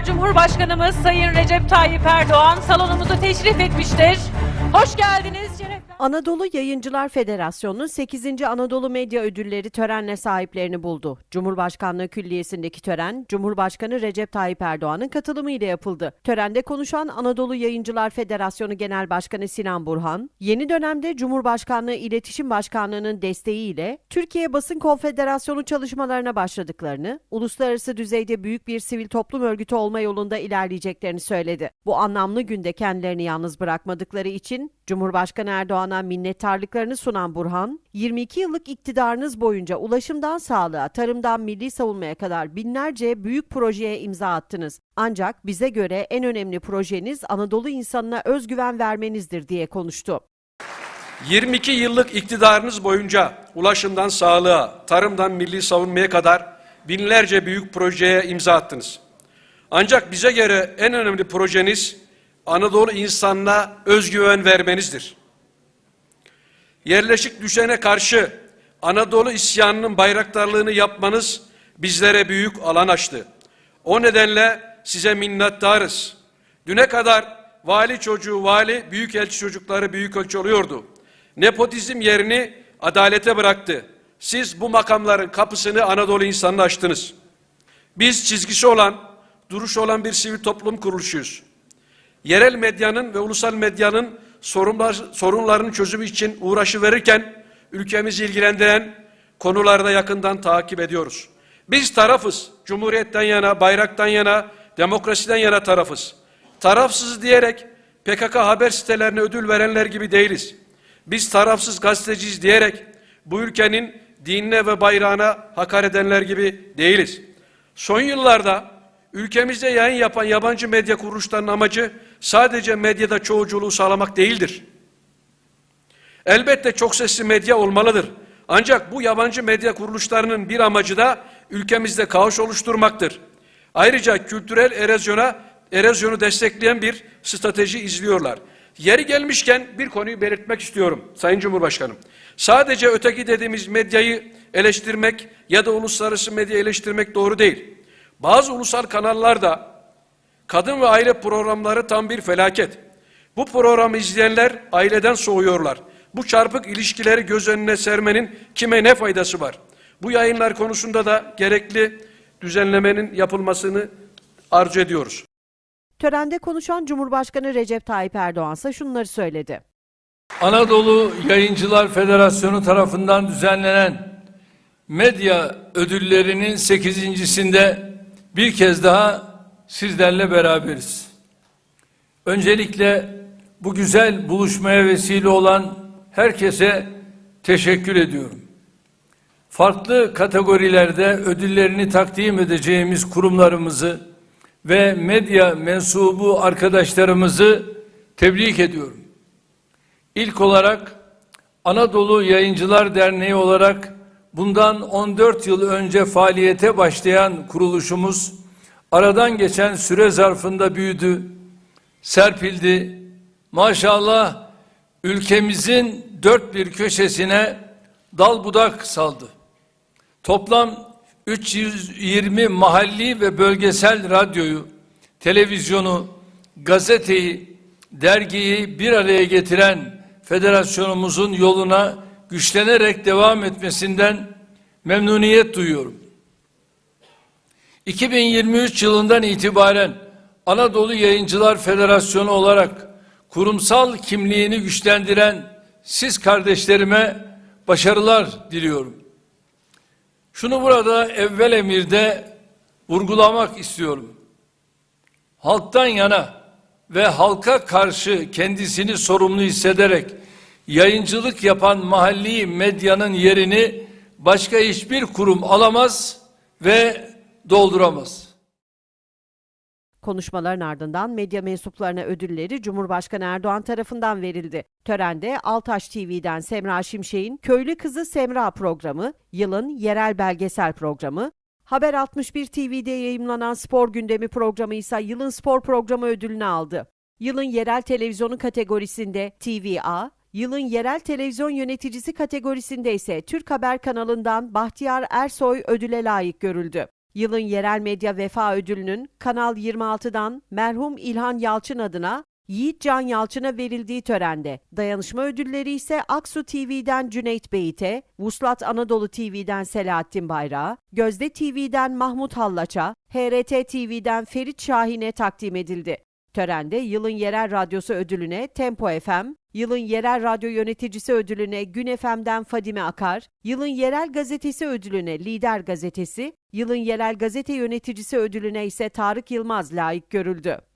merhabalar. Cumhurbaşkanımız Sayın Recep Tayyip Erdoğan salonumuza teşrif etmiştir. Hoş geldiniz şerefler. Anadolu Yayıncılar Federasyonu'nun 8. Anadolu Medya Ödülleri törenle sahiplerini buldu. Cumhurbaşkanlığı Külliyesi'ndeki tören, Cumhurbaşkanı Recep Tayyip Erdoğan'ın katılımıyla yapıldı. Törende konuşan Anadolu Yayıncılar Federasyonu Genel Başkanı Sinan Burhan, yeni dönemde Cumhurbaşkanlığı İletişim Başkanlığı'nın desteğiyle Türkiye Basın Konfederasyonu çalışmalarına başladıklarını, uluslararası düzeyde büyük bir sivil toplum örgütü olma yolunda ilerleyeceklerini söyledi. Bu anlamlı günde kendilerini yalnız bırakmadıkları için Cumhurbaşkanı Erdoğan'a minnettarlıklarını sunan Burhan, 22 yıllık iktidarınız boyunca ulaşımdan sağlığa, tarımdan milli savunmaya kadar binlerce büyük projeye imza attınız. Ancak bize göre en önemli projeniz Anadolu insanına özgüven vermenizdir diye konuştu. 22 yıllık iktidarınız boyunca ulaşımdan sağlığa, tarımdan milli savunmaya kadar binlerce büyük projeye imza attınız. Ancak bize göre en önemli projeniz Anadolu insanına özgüven vermenizdir. Yerleşik düşene karşı Anadolu isyanının bayraktarlığını yapmanız bizlere büyük alan açtı. O nedenle size minnettarız. Düne kadar vali çocuğu vali, büyükelçi çocukları büyükelçi oluyordu. Nepotizm yerini adalete bıraktı. Siz bu makamların kapısını Anadolu insanına açtınız. Biz çizgisi olan, duruşu olan bir sivil toplum kuruluşuyuz. Yerel medyanın ve ulusal medyanın sorunlar, sorunlarının çözümü için uğraşı verirken ülkemizi ilgilendiren konularda yakından takip ediyoruz. Biz tarafız. Cumhuriyetten yana, bayraktan yana, demokrasiden yana tarafız. Tarafsız diyerek PKK haber sitelerine ödül verenler gibi değiliz. Biz tarafsız gazeteciyiz diyerek bu ülkenin dinine ve bayrağına hakaret edenler gibi değiliz. Son yıllarda ülkemizde yayın yapan yabancı medya kuruluşlarının amacı sadece medyada çoğuculuğu sağlamak değildir. Elbette çok sesli medya olmalıdır. Ancak bu yabancı medya kuruluşlarının bir amacı da ülkemizde kaos oluşturmaktır. Ayrıca kültürel erozyona erozyonu destekleyen bir strateji izliyorlar. Yeri gelmişken bir konuyu belirtmek istiyorum Sayın Cumhurbaşkanım. Sadece öteki dediğimiz medyayı eleştirmek ya da uluslararası medya eleştirmek doğru değil. Bazı ulusal kanallarda kadın ve aile programları tam bir felaket. Bu programı izleyenler aileden soğuyorlar. Bu çarpık ilişkileri göz önüne sermenin kime ne faydası var? Bu yayınlar konusunda da gerekli düzenlemenin yapılmasını arzu ediyoruz. Törende konuşan Cumhurbaşkanı Recep Tayyip Erdoğan ise şunları söyledi. Anadolu Yayıncılar Federasyonu tarafından düzenlenen medya ödüllerinin sekizincisinde bir kez daha sizlerle beraberiz. Öncelikle bu güzel buluşmaya vesile olan herkese teşekkür ediyorum. Farklı kategorilerde ödüllerini takdim edeceğimiz kurumlarımızı ve medya mensubu arkadaşlarımızı tebrik ediyorum. İlk olarak Anadolu Yayıncılar Derneği olarak bundan 14 yıl önce faaliyete başlayan kuruluşumuz aradan geçen süre zarfında büyüdü, serpildi. Maşallah ülkemizin dört bir köşesine dal budak saldı. Toplam 320 mahalli ve bölgesel radyoyu, televizyonu, gazeteyi, dergiyi bir araya getiren federasyonumuzun yoluna güçlenerek devam etmesinden memnuniyet duyuyorum. 2023 yılından itibaren Anadolu Yayıncılar Federasyonu olarak kurumsal kimliğini güçlendiren siz kardeşlerime başarılar diliyorum. Şunu burada evvel emirde vurgulamak istiyorum. Halktan yana ve halka karşı kendisini sorumlu hissederek yayıncılık yapan mahalli medyanın yerini başka hiçbir kurum alamaz ve dolduramaz. Konuşmaların ardından medya mensuplarına ödülleri Cumhurbaşkanı Erdoğan tarafından verildi. Törende Altaş TV'den Semra Şimşek'in Köylü Kızı Semra programı, yılın yerel belgesel programı, Haber 61 TV'de yayımlanan spor gündemi programı ise yılın spor programı ödülünü aldı. Yılın yerel televizyonu kategorisinde TVA, yılın yerel televizyon yöneticisi kategorisinde ise Türk Haber kanalından Bahtiyar Ersoy ödüle layık görüldü. Yılın Yerel Medya Vefa Ödülü'nün Kanal 26'dan merhum İlhan Yalçın adına Yiğit Can Yalçın'a verildiği törende, dayanışma ödülleri ise Aksu TV'den Cüneyt Beyit'e, Vuslat Anadolu TV'den Selahattin Bayrak'a, Gözde TV'den Mahmut Hallaç'a, HRT TV'den Ferit Şahin'e takdim edildi. Törende yılın yerel radyosu ödülüne Tempo FM, yılın yerel radyo yöneticisi ödülüne Gün FM'den Fadime Akar, yılın yerel gazetesi ödülüne Lider Gazetesi, yılın yerel gazete yöneticisi ödülüne ise Tarık Yılmaz layık görüldü.